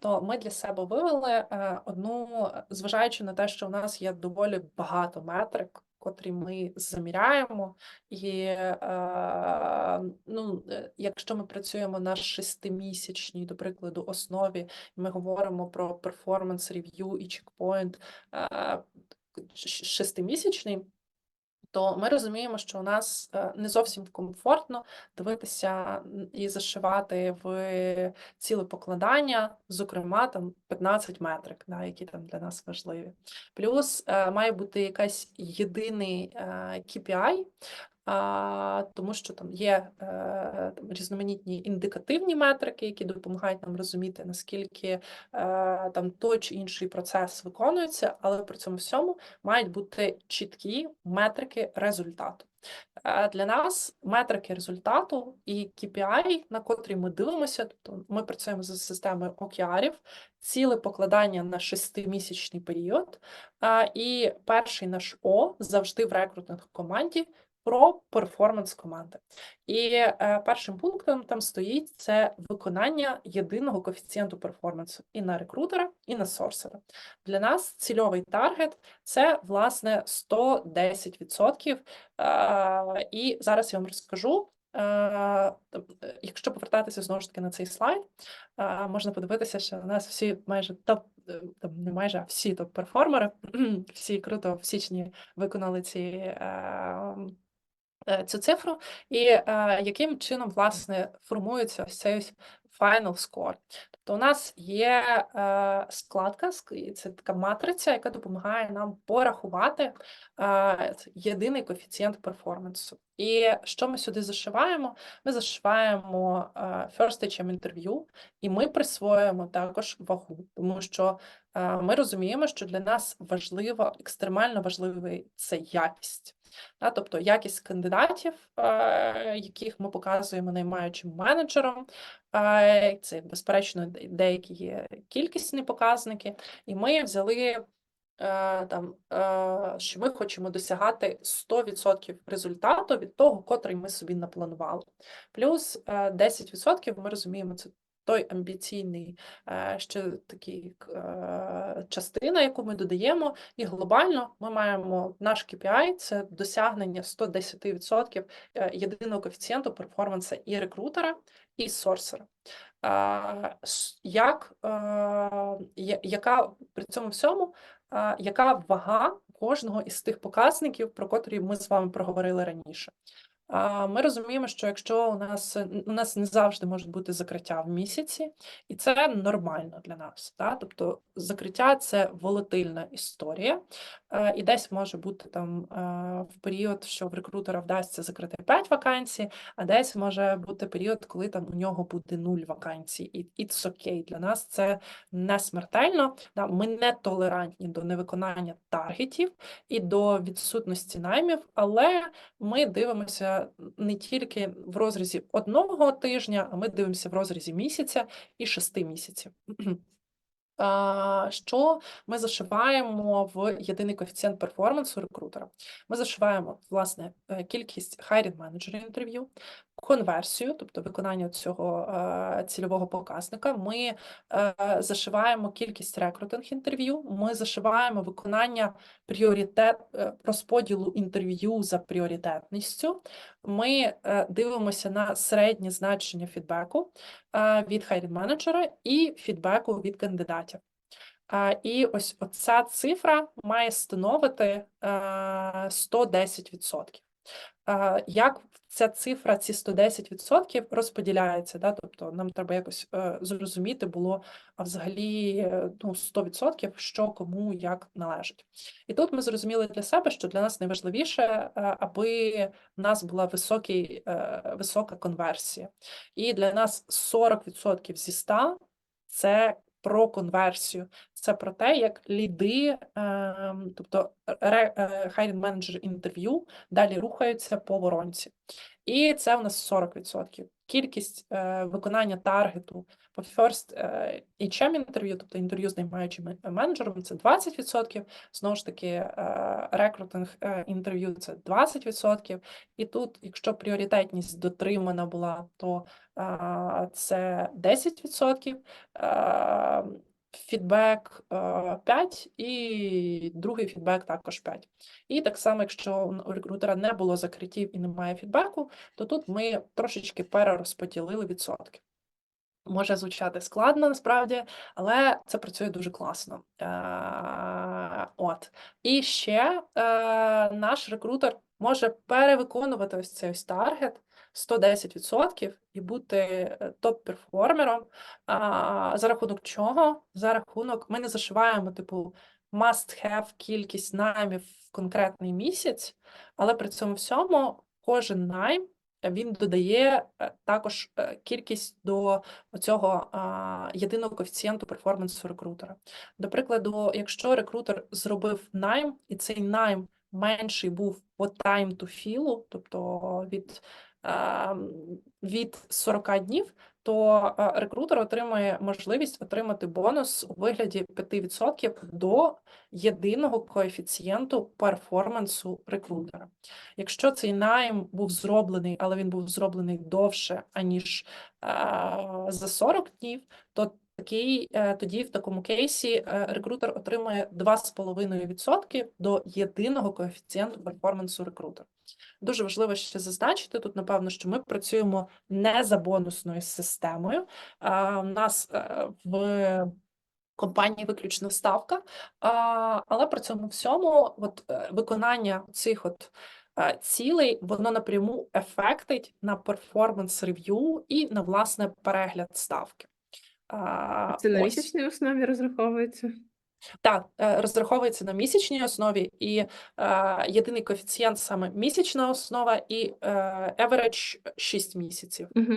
Тобто ми для себе вивели е, одну, е, зважаючи на те, що у нас є доволі багато метрик, котрі ми заміряємо, і е, ну, якщо ми працюємо на шестимісячній, до прикладу, основі, ми говоримо про перформанс рев'ю і чекпоінт шестимісячний, то ми розуміємо, що у нас е, не зовсім комфортно дивитися і зашивати в ціле покладання, зокрема там 15 метрик, да, які там для нас важливі. Плюс е, має бути якась єдиний е, KPI, а, тому що там є е, там, різноманітні індикативні метрики, які допомагають нам розуміти, наскільки е, там той чи інший процес виконується, але при цьому всьому мають бути чіткі метрики результату. Е, Для нас метрики результату і KPI, на котрі ми дивимося, тобто ми працюємо за системою OKR, ціле покладання на шестимісячний період. І перший наш О завжди в рекрутинг команді про перформанс команди. І е, першим пунктом там стоїть це виконання єдиного коефіцієнту перформансу і на рекрутера, і на сорсера. Для нас цільовий таргет це власне 110%. Е, І зараз я вам розкажу. е, е, Якщо повертатися знову ж таки на цей слайд, е, можна подивитися, що у нас всі майже топ, там не майже а всі топ-перформери, всі круто в січні виконали ці цю цифру, і е, яким чином власне формується ось цей final score. Тобто у нас є е, складка, це така матриця, яка допомагає нам порахувати е, єдиний коефіцієнт перформансу. І що ми сюди зашиваємо? Ми зашиваємо е, first HM інтерв'ю, і ми присвоюємо також вагу, тому що е, ми розуміємо, що для нас важливо, екстремально важливий це якість. Тобто якість кандидатів, е, яких ми показуємо наймаючим менеджерам, е, це, безперечно, деякі є кількісні показники, і ми взяли е, там, що ми хочемо досягати 100% результату від того, котрий ми собі напланували. Плюс е, 10% ми розуміємо, це той амбіційний е, ще такий е, частина, яку ми додаємо, і глобально ми маємо наш KPI – це досягнення 110% е, єдиного коефіцієнту перформансу і рекрутера, і сорсера. Як, яка при цьому всьому, яка вага кожного із тих показників, про котрі ми з вами проговорили раніше? Ми розуміємо, що якщо у нас у нас не завжди можуть бути закриття в місяці, і це нормально для нас. Да? Тобто закриття це волатильна історія, е, і десь може бути там е, в період, що в рекрутера вдасться закрити 5 вакансій, а десь може бути період, коли там у нього буде 0 вакансій, і it's окей. Для нас це не смертельно. Да? Ми не толерантні до невиконання таргетів і до відсутності наймів, але ми дивимося не тільки в розрізі одного тижня, а ми дивимося в розрізі місяця і шести місяців. Що ми зашиваємо в єдиний коефіцієнт перформансу рекрутера? Ми зашиваємо власне е, кількість хайрінг менеджерів інтерв'ю, конверсію, тобто виконання цього е, цільового показника. Ми е, зашиваємо кількість рекрутинг інтерв'ю. Ми зашиваємо виконання пріоритет е, розподілу інтерв'ю за пріоритетністю. Ми дивимося на середнє значення фідбеку від хайрінг менеджера і фідбеку від кандидатів. І ось оця цифра має становити е, 110%. Як ця цифра, ці 110% розподіляється? Да? Тобто нам треба якось е, зрозуміти було взагалі е, ну, 100%, що кому як належить. І тут ми зрозуміли для себе, що для нас найважливіше, е, аби в нас була високий, висока конверсія. І для нас 40% зі 100 – це про конверсію, це про те, як ліди, ем, тобто хайрінг менеджер інтерв'ю далі рухаються по воронці. і це у нас 40%. Кількість е, виконання таргету по first HM інтерв'ю, тобто інтерв'ю з наймаючим менеджером, це 20%. Знову ж таки, е, рекрутинг інтерв'ю це 20%. І тут, якщо пріоритетність дотримана була, то це 10%. Е, Фідбек е, 5 і другий фідбек також 5. І так само, якщо у рекрутера не було закриттів і немає фідбеку, то тут ми трошечки перерозподілили відсотки. Може звучати складно насправді, але це працює дуже класно. Е, от. І ще е, наш рекрутер може перевиконувати ось цей ось таргет 110% і бути е, топ-перформером. За рахунок чого? За рахунок ми не зашиваємо, типу, must-have кількість наймів в конкретний місяць, але при цьому всьому кожен найм е, він додає е, також кількість до цього єдиного коефіцієнту перформансу рекрутера. До прикладу, якщо рекрутер зробив найм, і цей найм менший був по time to fill, тобто від, від 40 днів, то е, рекрутер отримує можливість отримати бонус у вигляді 5% до єдиного коефіцієнту перформансу рекрутера. Якщо цей найм був зроблений, але він був зроблений довше, аніж е, за 40 днів, то такий, е, тоді в такому кейсі е, рекрутер отримує 2,5% до єдиного коефіцієнту перформансу рекрутера. Дуже важливо ще зазначити тут, напевно, що ми працюємо не за бонусною системою. У нас е, в компанії виключно ставка, але при цьому всьому от, виконання цих от цілей, воно напряму ефектить на перформанс рев'ю і на власне перегляд ставки. А, Це на ось. місячній основі розраховується? Так, е, розраховується на місячній основі, і е, єдиний коефіцієнт саме місячна основа і е, average 6 місяців. Угу.